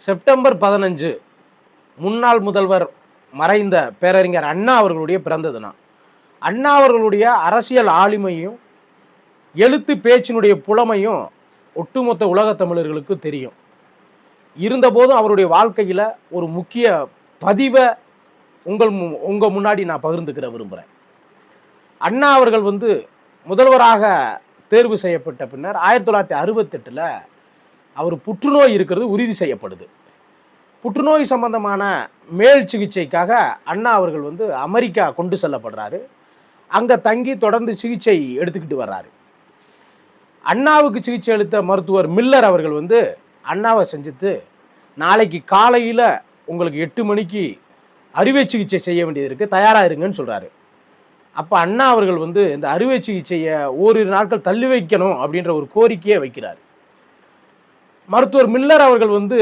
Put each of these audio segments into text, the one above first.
September பதினஞ்சு முன்னாள் முதல்வர் மறைந்த பேரறிஞர் அண்ணா அவர்களுடைய பிறந்த தினம். அண்ணா அவர்களுடைய அரசியல் ஆளுமையும் எழுத்து பேச்சினுடைய புலமையும் ஒட்டுமொத்த உலகத் தமிழர்களுக்கு தெரியும். இருந்தபோதும் அவருடைய வாழ்க்கையில் ஒரு முக்கிய பதிவை உங்கள் மு உங்கள் முன்னாடி நான் பகிர்ந்துக்கிற விரும்புகிறேன் அண்ணா அவர்கள் வந்து முதல்வராக தேர்வு செய்யப்பட்ட பின்னர் ஆயிரத்தி தொள்ளாயிரத்தி அறுபத்தெட்டில் அவர் புற்றுநோய் இருக்கிறது உறுதி செய்யப்படுது. புற்றுநோய் சம்பந்தமான மேல் சிகிச்சைக்காக அண்ணா அவர்கள் வந்து அமெரிக்கா கொண்டு செல்லப்படுறாரு. அங்கே தங்கி தொடர்ந்து சிகிச்சை எடுத்துக்கிட்டு வர்றாரு. அண்ணாவுக்கு சிகிச்சை அளித்த மருத்துவர் மில்லர் அவர்கள் வந்து அண்ணாவை செஞ்சுட்டு நாளைக்கு காலையில் உங்களுக்கு எட்டு மணிக்கு அறுவை சிகிச்சை செய்ய வேண்டியது இருக்குது தயாராக இருங்கன்னு சொல்கிறாரு அப்போ அண்ணா அவர்கள் வந்து இந்த அறுவை சிகிச்சையை ஓரிரு நாட்கள் தள்ளி வைக்கணும் அப்படின்ற ஒரு கோரிக்கையை வைக்கிறார். மருத்துவர் மில்லர் அவர்கள் வந்து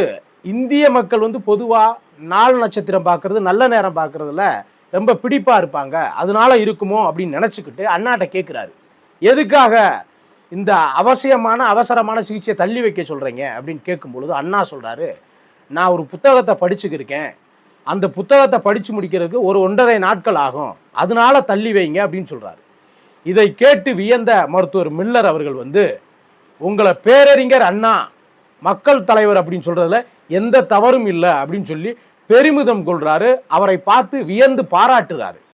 இந்திய மக்கள் வந்து பொதுவாக நாள் நட்சத்திரம் பார்க்கறது நல்ல நேரம் பார்க்கறதுல ரொம்ப பிடிப்பாக இருப்பாங்க. அதனால இருக்குமோ அப்படின்னு நினச்சிக்கிட்டு அண்ணாட்ட கேட்குறாரு எதுக்காக இந்த அவசியமான அவசரமான சிகிச்சையை தள்ளி வைக்க சொல்கிறீங்க அப்படின்னு கேட்கும்பொழுது அண்ணா சொல்கிறாரு நான் ஒரு புத்தகத்தை படிச்சுக்கிருக்கேன். அந்த புத்தகத்தை படித்து முடிக்கிறதுக்கு ஒரு ஒன்றரை நாட்கள் ஆகும். அதனால தள்ளி வைங்க அப்படின்னு சொல்கிறாரு இதை கேட்டு வியந்த மருத்துவர் மில்லர் அவர்கள் வந்து உங்களை பேரறிஞர் அண்ணா மக்கள் தலைவர் அப்படின்னு சொல்றதுல எந்த தவறும் இல்லை அப்படின்னு சொல்லி பெருமிதம் கொள்றாரு. அவரை பார்த்து வியந்து பாராட்டுறாரு.